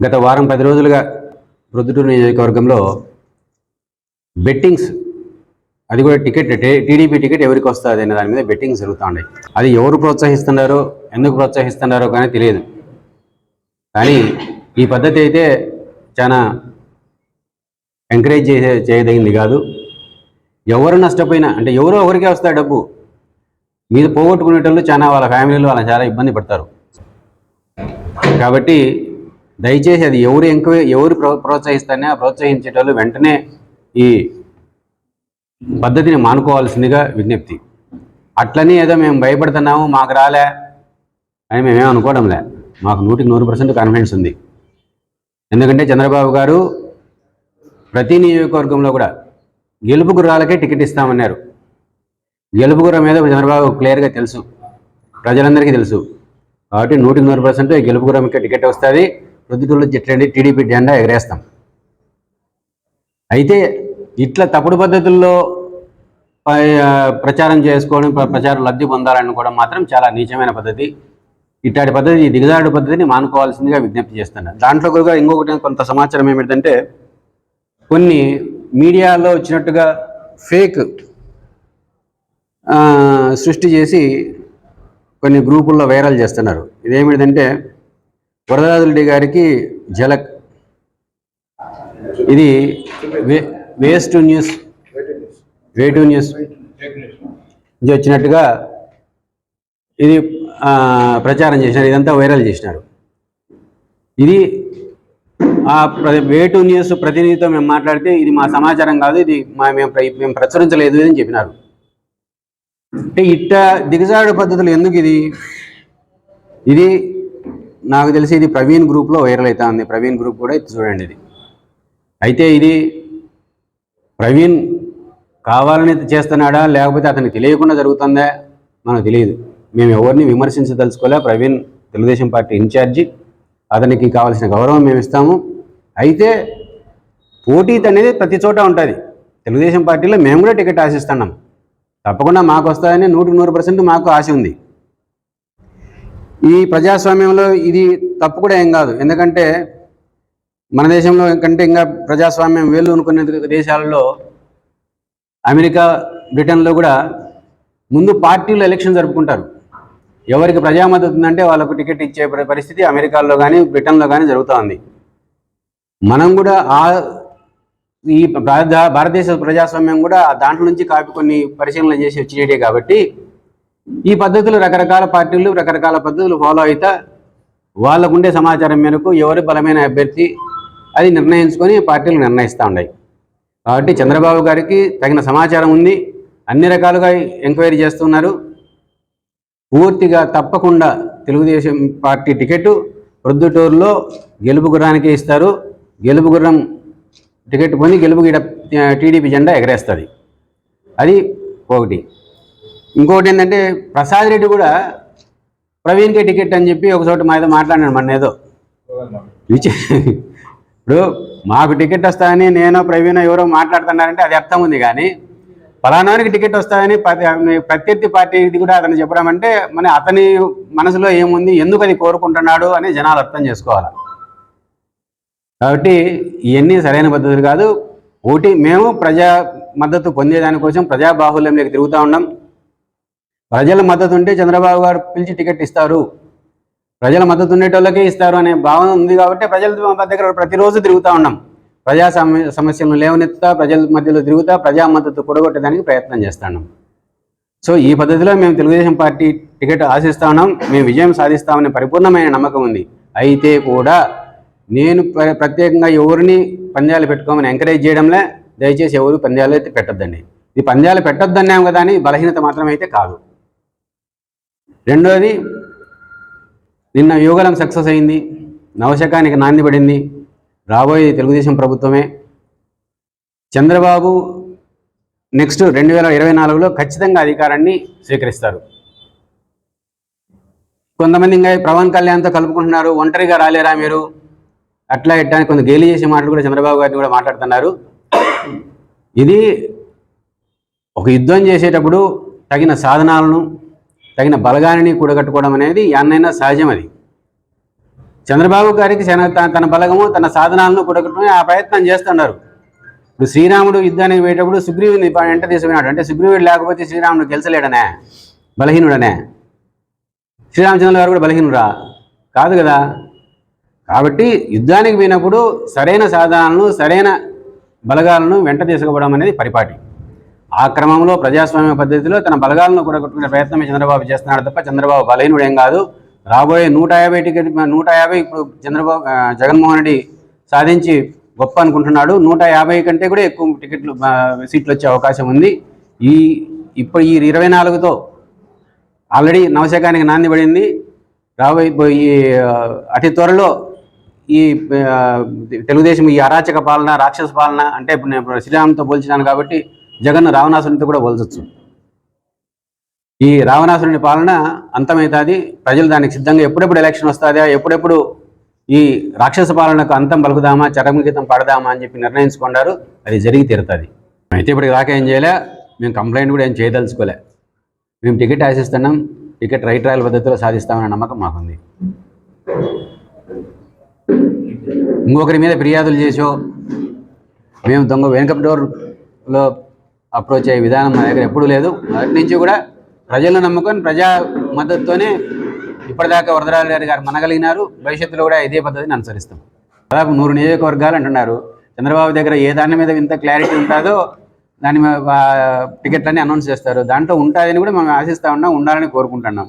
గత వారం పది రోజులుగా ప్రొద్దుటూరు నియోజకవర్గంలో బెట్టింగ్స్ అది కూడా టికెట్ టీడీపీ టికెట్ ఎవరికి వస్తుంది అనే దాని మీద బెట్టింగ్స్ జరుగుతూ ఉన్నాయి అది ఎవరు ప్రోత్సహిస్తున్నారో ఎందుకు ప్రోత్సహిస్తున్నారో కానీ తెలియదు. కానీ ఈ పద్ధతి అయితే చాలా ఎంకరేజ్ చేసే చేయదగింది కాదు. ఎవరు నష్టపోయినా అంటే ఎవరో ఒకరికే వస్తాయి డబ్బు. మీద పోగొట్టుకునేటోళ్ళు చాలా వాళ్ళ ఫ్యామిలీలో వాళ్ళ చాలా ఇబ్బంది పడతారు. కాబట్టి దయచేసి అది ఎవరు ఎంక్వైరీ ఎవరు ప్రో ప్రోత్సహిస్తానే ప్రోత్సహించేటోళ్ళు వెంటనే ఈ పద్ధతిని మానుకోవాల్సిందిగా విజ్ఞప్తి. అట్లనే ఏదో మేము భయపడుతున్నాము మాకు రాలే అని మేమేం అనుకోవడంలే మాకు నూటికి నూరు పర్సెంట్ కాన్ఫిడెన్స్ ఉంది. ఎందుకంటే చంద్రబాబు గారు ప్రతి నియోజకవర్గంలో కూడా గెలుపు గుర్రాలకే టికెట్ ఇస్తామన్నారు. గెలుపు గుర్రం మీద చంద్రబాబు క్లియర్గా తెలుసు. ప్రజలందరికీ తెలుసు. కాబట్టి నూటికి నూరు పర్సెంట్ గెలుపు గుర్రంకే టికెట్ వస్తుంది. ప్రొద్దుటూరులో చెట్లండి టీడీపీ జెండా ఎగరేస్తాం. అయితే ఇట్లా తప్పుడు పద్ధతుల్లో ప్రచారం చేసుకోవడం ప్రచారం లబ్ధి పొందాలనుకోవడం మాత్రం చాలా నీచమైన పద్ధతి. ఇట్లాంటి పద్ధతి దిగజారుడు పద్ధతిని మానుకోవాల్సిందిగా విజ్ఞప్తి చేస్తున్నారు దాంట్లో కూడా ఇంకొకటి కొంత సమాచారం ఏమిటంటే కొన్ని మీడియాలో వచ్చినట్టుగా ఫేక్ సృష్టి చేసి కొన్ని గ్రూపుల్లో వైరల్ చేస్తున్నారు. ఇదేమిటంటే వరదరాజురెడ్డి గారికి జలక్ ఇది వే వేస్ట్ న్యూస్ వేటు న్యూస్. నుంచి వచ్చినట్టుగా ఇది ఆ, ప్రచారం చేసినారు. ఇదంతా వైరల్ చేసినారు. ఇది ఆ ప్ర- వేటు న్యూస్ ప్రతినిధితో మేము మాట్లాడితే ఇది మా సమాచారం కాదు ఇది మా మేము మేము ప్రచురించలేదు అని చెప్పినారు. అంటే ఇట్ట దిగజాడు పద్ధతులు ఎందుకు ఇది? ఇది నాకు తెలిసి ఇది ప్రవీణ్ గ్రూప్లో వైరల్ అవుతా ఉంది ప్రవీణ్ గ్రూప్ కూడా ఇది చూడండి ఇది. అయితే ఇది ప్రవీణ్ కావాలని చేస్తున్నాడా? లేకపోతే అతనికి తెలియకుండా జరుగుతుందా? మనకు తెలియదు. మేము ఎవరిని విమర్శించదలుచుకోలే. Praveen Telugu Desam party incharge. అతనికి కావాల్సిన గౌరవం మేము ఇస్తాము. అయితే పోటీ అనేది ప్రతి చోట ఉంటుంది. తెలుగుదేశం పార్టీలో మేము కూడా టికెట్ ఆశిస్తున్నాం. తప్పకుండా మాకు వస్తాయని నూటికి నూరు పర్సెంట్ మాకు ఆశ ఉంది. ఈ ప్రజాస్వామ్యంలో ఇది తప్పు కూడా ఏం కాదు. ఎందుకంటే మన దేశంలో కంటే ఇంకా ప్రజాస్వామ్యం వేలు అనుకునే దేశాలలో అమెరికా బ్రిటన్లో కూడా ముందు పార్టీలు ఎలక్షన్ జరుపుకుంటారు. ఎవరికి ప్రజా మద్దతు ఉందంటే వాళ్ళకు టికెట్ ఇచ్చే పరిస్థితి అమెరికాలో కానీ బ్రిటన్లో కానీ జరుగుతుంది మనం కూడా ఆ ఈ భారత భారతదేశ ప్రజాస్వామ్యం కూడా దాంట్లో నుంచి కాపీ కొన్ని పరిశీలన చేసి వచ్చేటే కాబట్టి ఈ పద్ధతులు రకరకాల పార్టీలు రకరకాల పద్ధతులు ఫాలో అవుతా వాళ్ళకుండే సమాచారం మేరకు ఎవరు బలమైన అభ్యర్థి అది నిర్ణయించుకొని పార్టీలు నిర్ణయిస్తూ ఉన్నాయి. కాబట్టి చంద్రబాబు గారికి తగిన సమాచారం ఉంది. అన్ని రకాలుగా ఎంక్వైరీ చేస్తున్నారు. పూర్తిగా తప్పకుండా తెలుగుదేశం పార్టీ టికెట్ ప్రొద్దుటూరులో గెలుపు గుర్రానికి ఇస్తారు. గెలుపు గుర్రం టికెట్ పొంది గెలుపు గీడ టీడీపీ జెండా ఎగరేస్తుంది. అది ఒకటి. ఇంకొకటి ఏంటంటే ప్రసాద్ రెడ్డి కూడా ప్రవీణ్కే టికెట్ అని చెప్పి ఒక చోట మా ఏదో మాట్లాడినాడు మన ఏదో. ఇప్పుడు మాకు టికెట్ వస్తాయని నేను ప్రవీణ్ ఎవరో మాట్లాడుతున్నారంటే అది అర్థం ఉంది కానీ ఫలానానికి టికెట్ వస్తాయని ప్రతి- ప్రత్యర్థి పార్టీది కూడా అతను చెప్పడం అంటే మన అతని మనసులో ఏముంది ఎందుకు అది కోరుకుంటున్నాడు అని జనాలు అర్థం చేసుకోవాలి? కాబట్టి ఇవన్నీ సరైన పద్ధతులు కాదు. ఒకటి మేము ప్రజా మద్దతు పొందేదానికోసం ప్రజా బాహుల్యంలోకి తిరుగుతూ ఉన్నాం. ప్రజల మద్దతు ఉంటే చంద్రబాబు గారు పిలిచి టికెట్ ఇస్తారు. ప్రజల మద్దతు ఉండేటోళ్ళకే ఇస్తారు అనే భావన ఉంది కాబట్టి ప్రజల దగ్గర ప్రతిరోజు తిరుగుతూ ఉన్నాం. ప్రజా సమ సమస్యలను లేవనెత్తుతా ప్రజల మధ్యలో తిరుగుతా ప్రజా మద్దతు కూడగొట్టడానికి ప్రయత్నం చేస్తున్నాం సో ఈ పద్ధతిలో మేము తెలుగుదేశం పార్టీ టికెట్ ఆశిస్తా ఉన్నాం. మేము విజయం సాధిస్తామనే పరిపూర్ణమైన నమ్మకం ఉంది. అయితే కూడా నేను ప్ర- ప్రత్యేకంగా ఎవరిని పంద్యాలు పెట్టుకోమని ఎంకరేజ్ చేయడంలే. దయచేసి ఎవరు పంద్యాలు అయితే పెట్టొద్దండి. ఇది పంద్యాలు పెట్టొద్దన్నాం కదా అని బలహీనత మాత్రమైతే అయితే కాదు. రెండోది నిన్న యోగలం సక్సెస్ అయింది నవశకానికి నాంది పడింది. రాబోయే తెలుగుదేశం ప్రభుత్వమే. చంద్రబాబు నెక్స్ట్ రెండు వేల ఇరవై నాలుగులో ఖచ్చితంగా అధికారాన్ని స్వీకరిస్తారు. కొంతమంది ఇంకా పవన్ కళ్యాణ్తో కలుపుకుంటున్నారు. ఒంటరిగా రాలేరా మీరు? అట్లా ఇట్లా అని కొంత గేలి చేసే మాటలు కూడా చంద్రబాబు గారిని కూడా మాట్లాడుతున్నారు. ఇది ఒక యుద్ధం చేసేటప్పుడు తగిన సాధనాలను తగిన బలగాన్ని కూడగట్టుకోవడం అనేది ఎన్నైనా సహజం అది. చంద్రబాబు గారికి తన- తన బలగము తన సాధనాలను కూడగట్టుకుని ఆ ప్రయత్నం చేస్తున్నారు ఇప్పుడు శ్రీరాముడు యుద్ధానికి పోయేటప్పుడు సుగ్రీవుని వెంట తీసుకున్నాడు. అంటే సుగ్రీవుడు లేకపోతే శ్రీరాముడు గెలిచలేడనే బలహీనుడనే. శ్రీరామచంద్ర గారు కూడా బలహీనుడా కాదు కదా. కాబట్టి యుద్ధానికి పోయినప్పుడు సరైన సాధనాలను సరైన బలగాలను వెంట తీసుకోవడం అనేది పరిపాటి. ఆ క్రమంలో ప్రజాస్వామ్య పద్ధతిలో తన బలగాలను కూడా కొట్టుకునే ప్రయత్నమే చంద్రబాబు చేస్తున్నాడు తప్ప చంద్రబాబు బలహీనుడు ఏం కాదు. రాబోయే నూట యాభై టికెట్ నూట యాభై ఇప్పుడు చంద్రబాబు జగన్మోహన్ రెడ్డి సాధించి గొప్ప అనుకుంటున్నాడు. నూట యాభై కంటే కూడా ఎక్కువ టికెట్లు సీట్లు వచ్చే అవకాశం ఉంది. ఈ ఇప్పుడు ఈ ఇరవై నాలుగుతో ఆల్రెడీ నవశకానికి నాంది పడింది. రాబోయే ఈ అతి త్వరలో ఈ తెలుగుదేశం ఈ అరాచక పాలన రాక్షస పాలన అంటే ఇప్పుడు నేను శ్రీరామ్తో పోల్చినాను కాబట్టి జగన్ రావణాసురునితో కూడా పోల్చొచ్చు. ఈ రావణాసురుని పాలన అంతమవుతుంది ప్రజలు దానికి సిద్ధంగా ఎప్పుడెప్పుడు ఎలక్షన్ వస్తుందా ఎప్పుడెప్పుడు ఈ రాక్షస పాలనకు అంతం పలుకుదామా చరమగీతం పడదామా అని చెప్పి నిర్ణయించుకున్నారు అది జరిగి తీరుతుంది. అయితే ఇప్పటికి రాక ఏం చేయలే మేము కంప్లైంట్ కూడా ఏం చేయదలుచుకోలే. మేము టికెట్ ఆశిస్తున్నాం టికెట్ రైట్ రాయల్ పద్ధతిలో సాధిస్తామనే నమ్మకం మాకుంది. ఇంకొకరి మీద ఫిర్యాదులు చేసో మేము దొంగ వెనుక డోర్లో అప్రోచ్ అయ్యే విధానం మన దగ్గర ఎప్పుడూ లేదు. మొదటి నుంచి కూడా ప్రజలను నమ్ముకొని ప్రజా మద్దతుతోనే ఇప్పటిదాకా వరదరాజు గారు మనగలిగినారు. భవిష్యత్తులో కూడా ఇదే పద్ధతిని అనుసరిస్తాం. దాదాపు నూరు నియోజకవర్గాలు అంటున్నారు. చంద్రబాబు దగ్గర ఏ దాని మీద ఇంత క్లారిటీ ఉంటుందో దాని టికెట్లన్నీ అనౌన్స్ చేస్తారు. దాంట్లో ఉంటుందని కూడా మేము ఆశిస్తూ ఉన్నాం ఉండాలని కోరుకుంటున్నాం.